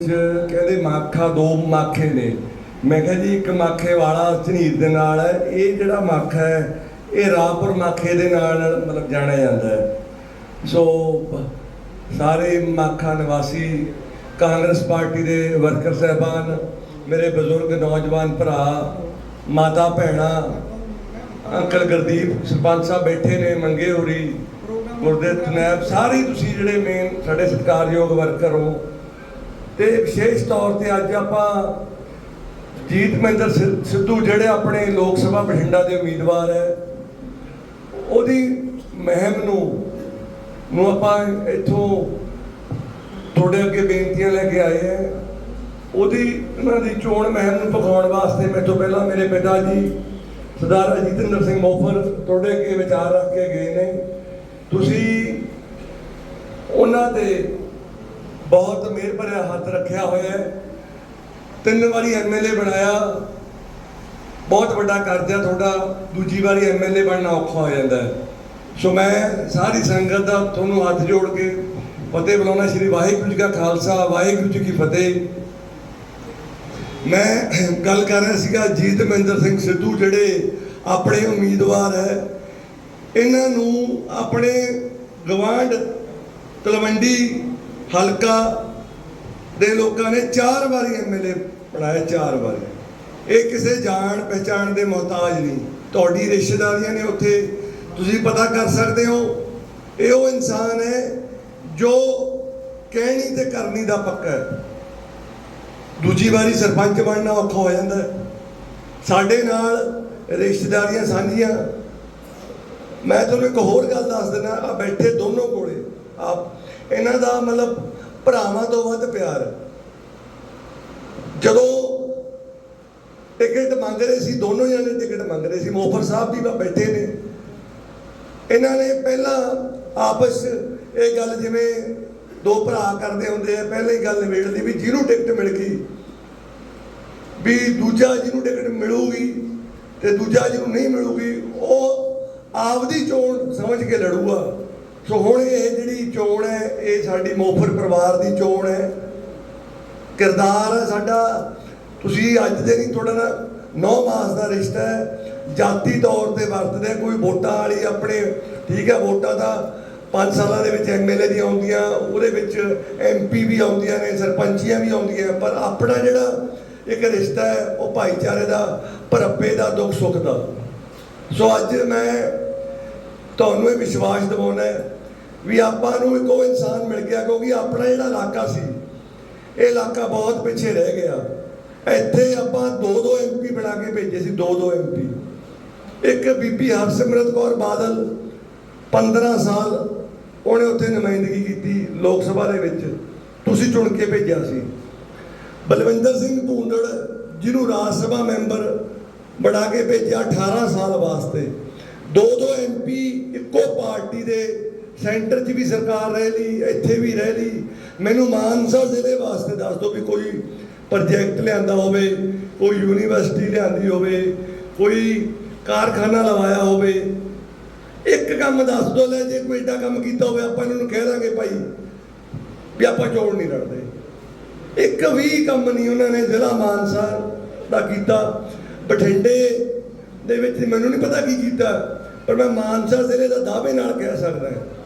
ਕਹਿੰਦੇ ਮਾਖਾ ਦੋ ਮਾਖੇ ਨੇ। ਮੈਂ ਕਿਹਾ ਜੀ, ਇੱਕ ਮਾਖੇ ਵਾਲਾ ਝਨੀਰ ਦੇ ਨਾਲ ਹੈ। ਇਹ ਜਿਹੜਾ ਮਾਖਾ ਹੈ, ਇਹ ਰਾਪੁਰ ਮਾਖੇ ਦੇ ਨਾਲ ਮਤਲਬ ਜਾਣਿਆ ਜਾਂਦਾ ਹੈ। ਸੋ, ਸਾਰੇ ਮਾਖਾ ਨਿਵਾਸੀ, ਕਾਂਗਰਸ ਪਾਰਟੀ ਦੇ ਵਰਕਰ ਸਹਿਬਾਨ, ਮੇਰੇ ਬਜ਼ੁਰਗ ਨੌਜਵਾਨ ਭਰਾ, ਮਾਤਾ ਭੈਣਾ, ਅੰਕਲ ਗੁਰਦੀਪ, ਸਰਪੰਚ ਸਾਹਿਬ ਬੈਠੇ ਨੇ, ਮੰਗੇ ਹੋਰੀ ਗੁਰਦੇਵ ਨੈਬ ਸਾਰੇ ਤੁਸੀਂ ਜਿਹੜੇ ਮੇਨ ਸਾਡੇ ਸਤਿਕਾਰਯੋਗ ਵਰਕਰ ਹੋ ਤੇ ਵਿਸ਼ੇਸ਼ ਤੌਰ ਤੇ ਅੱਜ ਆਪਾਂ ਜੀਤ ਮਹਿੰਦਰ ਸਿ- ਸਿੱਧੂ ਜਿਹੜੇ ਆਪਣੇ ਲੋਕ ਸਭਾ ਬਠਿੰਡਾ ਦੇ ਉਮੀਦਵਾਰ ਹੈ, ਉਹਦੀ ਮਹਿਮ ਨੂੰ ਨੂੰ ਆਪਾਂ ਇੱਥੋਂ ਤੁਹਾਡੇ ਅੱਗੇ ਬੇਨਤੀਆਂ ਲੈ ਕੇ ਆਏ ਹੈ। ਉਹਦੀ, ਉਹਨਾਂ ਦੀ ਚੋਣ ਮਹਿਮ ਨੂੰ ਪਖਾਉਣ ਵਾਸਤੇ ਮੇਰੇ ਤੋਂ ਪਹਿਲਾਂ ਮੇਰੇ ਪਿਤਾ ਜੀ, ਸਰਦਾਰ ਅਜੀਤਿੰਦਰ ਸਿੰਘ ਮੋਫਰ ਤੁਹਾਡੇ ਅੱਗੇ ਵਿਚਾਰ ਰੱਖ ਕੇ ਗਏ ਨੇ। ਤੁਸੀਂ ਉਹਨਾਂ ਦੇ ਬਹੁਤ ਮਿਹਰ ਭਰਿਆ ਹੱਥ ਰੱਖਿਆ ਹੋਇਆ ਹੈ। ਤਿੰਨ ਵਾਰੀ ਐਮਐਲਏ ਬਣਾਇਆ। ਬਹੁਤ ਵੱਡਾ ਕਰਜ਼ਾ ਤੁਹਾਡਾ, ਦੂਜੀ ਵਾਰੀ ਐਮਐਲਏ ਬਣਨਾ ਔਖਾ ਹੋ ਜਾਂਦਾ ਹੈ। ਸੋ ਮੈਂ ਸਾਰੀ ਸੰਗਤ ਦਾ ਤੁਹਾਨੂੰ ਹੱਥ ਜੋੜ ਕੇ ਫਤਿਹ ਬੁਲਾਉਣਾ ਸ਼੍ਰੀ ਵਾਹਿਗੁਰੂ ਜੀ ਕਾ ਖਾਲਸਾ, ਵਾਹਿਗੁਰੂ ਜੀ ਕੀ ਫਤਿਹ। ਮੈਂ ਗੱਲ ਕਰ ਰਿਹਾ ਸੀਗਾ ਜੀਤ ਮਹਿੰਦਰ ਸਿੰਘ ਸਿੱਧੂ ਜਿਹੜੇ ਆਪਣੇ ਉਮੀਦਵਾਰ ਹੈ। ਇਹਨਾਂ ਨੂੰ ਆਪਣੇ ਗਵਾਂਢ ਤਲਵੰਡੀ ਹਲਕਾ ਦੇ ਲੋਕਾਂ ਨੇ ਚਾਰ ਵਾਰੀ ਐਮਐਲਏ ਬਣਾਇਆ, ਚਾਰ ਵਾਰੀ। ਇਹ ਕਿਸੇ ਜਾਣ ਪਹਿਚਾਣ ਦੇ ਮੁਹਤਾਜ ਨਹੀਂ। ਤੁਹਾਡੀ ਰਿਸ਼ਤੇਦਾਰੀਆਂ ਨੇ ਉੱਥੇ, ਤੁਸੀਂ ਪਤਾ ਕਰ ਸਕਦੇ ਹੋ, ਇਹ ਉਹ ਇਨਸਾਨ ਹੈ ਜੋ ਕਹਿਣੀ ਤੇ ਕਰਨੀ ਦਾ ਪੱਕਾ ਹੈ। ਦੂਜੀ ਵਾਰੀ ਸਰਪੰਚ ਬਣਨਾ ਔਖਾ ਹੋ ਜਾਂਦਾ ਸਾਡੇ ਨਾਲ ਰਿਸ਼ਤੇਦਾਰੀਆਂ ਸਾਂਝੀਆਂ। ਮੈਂ ਤੁਹਾਨੂੰ ਇੱਕ ਹੋਰ ਗੱਲ ਦੱਸ ਦਿੰਦਾ ਆ ਬੈਠੇ ਦੋਨੋਂ ਕੋਲੇ, ਆਪ ਇਹਨਾਂ ਦਾ ਮਤਲਬ ਭਰਾਵਾਂ ਤੋਂ ਵੱਧ ਪਿਆਰ। ਜਦੋਂ ਟਿਕਟ ਮੰਗ ਰਹੇ ਸੀ, ਦੋਨੋਂ ਜਣੇ ਟਿਕਟ ਮੰਗ ਰਹੇ ਸੀ। ਮੋਫਰ ਸਾਹਿਬ ਵੀ ਬੈਠੇ ਨੇ। ਇਹਨਾਂ ਨੇ ਪਹਿਲਾਂ ਆਪਸ ਇਹ ਗੱਲ ਜਿਵੇਂ ਦੋ ਭਰਾ ਕਰਦੇ ਹੁੰਦੇ ਆ, ਪਹਿਲਾਂ ਹੀ ਗੱਲ ਨਿਬੇੜ ਲਈ ਵੀ ਜਿਹਨੂੰ ਟਿਕਟ ਮਿਲ ਗਈ, ਵੀ ਦੂਜਾ ਜਿਹਨੂੰ ਟਿਕਟ ਮਿਲੂਗੀ ਤੇ ਦੂਜਾ ਜਿਹਨੂੰ ਨਹੀਂ ਮਿਲੂਗੀ, ਉਹ ਆਪਦੀ ਚੋਣ ਸਮਝ ਕੇ ਲੜੂਗਾ। ਸੋ ਹੁਣ ਇਹ ਜਿਹੜੀ ਚੋਣ ਹੈ, ਇਹ ਸਾਡੀ ਮੋਫਰ ਪਰਿਵਾਰ ਦੀ ਚੋਣ ਹੈ। ਕਿਰਦਾਰ ਹੈ ਸਾਡਾ। ਤੁਸੀਂ ਅੱਜ ਦੇ ਨਹੀਂ, ਤੁਹਾਡਾ ਨਾ 9 ਮਾਸ ਦਾ ਰਿਸ਼ਤਾ ਹੈ। ਜਾਤੀ ਤੌਰ ਤੇ ਵਰਤਦੇ ਕੋਈ ਵੋਟਾਂ ਵਾਲੀ ਆਪਣੇ, ਠੀਕ ਹੈ, ਵੋਟਾਂ ਦਾ 5 ਸਾਲਾਂ ਦੇ ਵਿੱਚ ਐਮਐਲਏ ਦੀਆਂ ਆਉਂਦੀਆਂ, ਉਹਦੇ ਵਿੱਚ ਐਮਪੀ ਵੀ ਆਉਂਦੀਆਂ ਨੇ, ਸਰਪੰਚੀਆਂ ਵੀ ਆਉਂਦੀਆਂ, ਪਰ ਆਪਣਾ ਜਿਹੜਾ ਇੱਕ ਰਿਸ਼ਤਾ ਹੈ, ਉਹ ਭਾਈਚਾਰੇ ਦਾ ਭਰੱਪੇ ਦਾ ਦੁੱਖ ਸੁੱਖ ਦਾ। ਸੋ ਅੱਜ ਮੈਂ ਤੁਹਾਨੂੰ ਇਹ ਵਿਸ਼ਵਾਸ ਦਿਵਾਉਣਾ ਹੈ ਵੀ ਆਪਾਂ ਨੂੰ ਇੱਕ ਉਹ ਇਨਸਾਨ ਮਿਲ ਗਿਆ ਕਿਉਂਕਿ ਆਪਣਾ ਜਿਹੜਾ ਇਲਾਕਾ ਸੀ, ਇਹ ਇਲਾਕਾ ਬਹੁਤ ਪਿੱਛੇ ਰਹਿ ਗਿਆ। ਇੱਥੇ ਆਪਾਂ ਦੋ ਦੋ ਐਮਪੀ ਬਣਾ ਕੇ ਭੇਜੇ ਸੀ, ਦੋ ਦੋ ਐਮਪੀ ਇੱਕ ਬੀਬੀ ਹਰਸਿਮਰਤ ਕੌਰ ਬਾਦਲ 15 ਸਾਲ ਉਹਨੇ ਉੱਥੇ ਨੁਮਾਇੰਦਗੀ ਕੀਤੀ ਲੋਕ ਸਭਾ ਦੇ ਵਿੱਚ, ਤੁਸੀਂ ਚੁਣ ਕੇ ਭੇਜਿਆ ਸੀ। ਬਲਵਿੰਦਰ ਸਿੰਘ ਭੂੰਦੜ ਜਿਹਨੂੰ ਰਾਜ ਸਭਾ ਮੈਂਬਰ ਬਣਾ ਕੇ ਭੇਜਿਆ 18 ਸਾਲ ਵਾਸਤੇ। ਦੋ ਦੋ ਐਮਪੀ ਇੱਕੋ ਪਾਰਟੀ ਦੇ ਸੈਂਟਰ 'ਚ ਵੀ ਸਰਕਾਰ ਰਹਿ ਲਈ, ਇੱਥੇ ਵੀ ਰਹਿ ਲਈ। ਮੈਨੂੰ ਮਾਨਸਾ ਜ਼ਿਲ੍ਹੇ ਵਾਸਤੇ ਦੱਸ ਦਿਓ ਵੀ ਕੋਈ ਪ੍ਰੋਜੈਕਟ ਲਿਆਂਦਾ ਹੋਵੇ, ਕੋਈ ਯੂਨੀਵਰਸਿਟੀ ਲਿਆਂਦੀ ਹੋਵੇ, ਕੋਈ ਕਾਰਖਾਨਾ ਲਵਾਇਆ ਹੋਵੇ। ਇੱਕ ਕੰਮ ਦੱਸ ਦਿਓ, ਲੈ ਜੇ ਕੋਈ ਏਡਾ ਕੰਮ ਕੀਤਾ ਹੋਵੇ, ਆਪਾਂ ਇਹਨਾਂ ਨੂੰ ਕਹਿ ਦਾਂਗੇ ਭਾਈ ਵੀ ਆਪਾਂ ਚੋਣ ਨਹੀਂ ਲੜਦੇ। ਇੱਕ ਵੀ ਕੰਮ ਨਹੀਂ ਉਹਨਾਂ ਨੇ ਜ਼ਿਲ੍ਹਾ ਮਾਨਸਾ ਦਾ ਕੀਤਾ। ਬਠਿੰਡੇ ਦੇ ਵਿੱਚ ਮੈਨੂੰ ਨਹੀਂ ਪਤਾ ਕੀ ਕੀਤਾ, ਪਰ ਮੈਂ ਮਾਨਸਾ ਜ਼ਿਲ੍ਹੇ ਦਾ ਦਾਅਵੇ ਨਾਲ ਕਹਿ ਸਕਦਾ ਹਾਂ।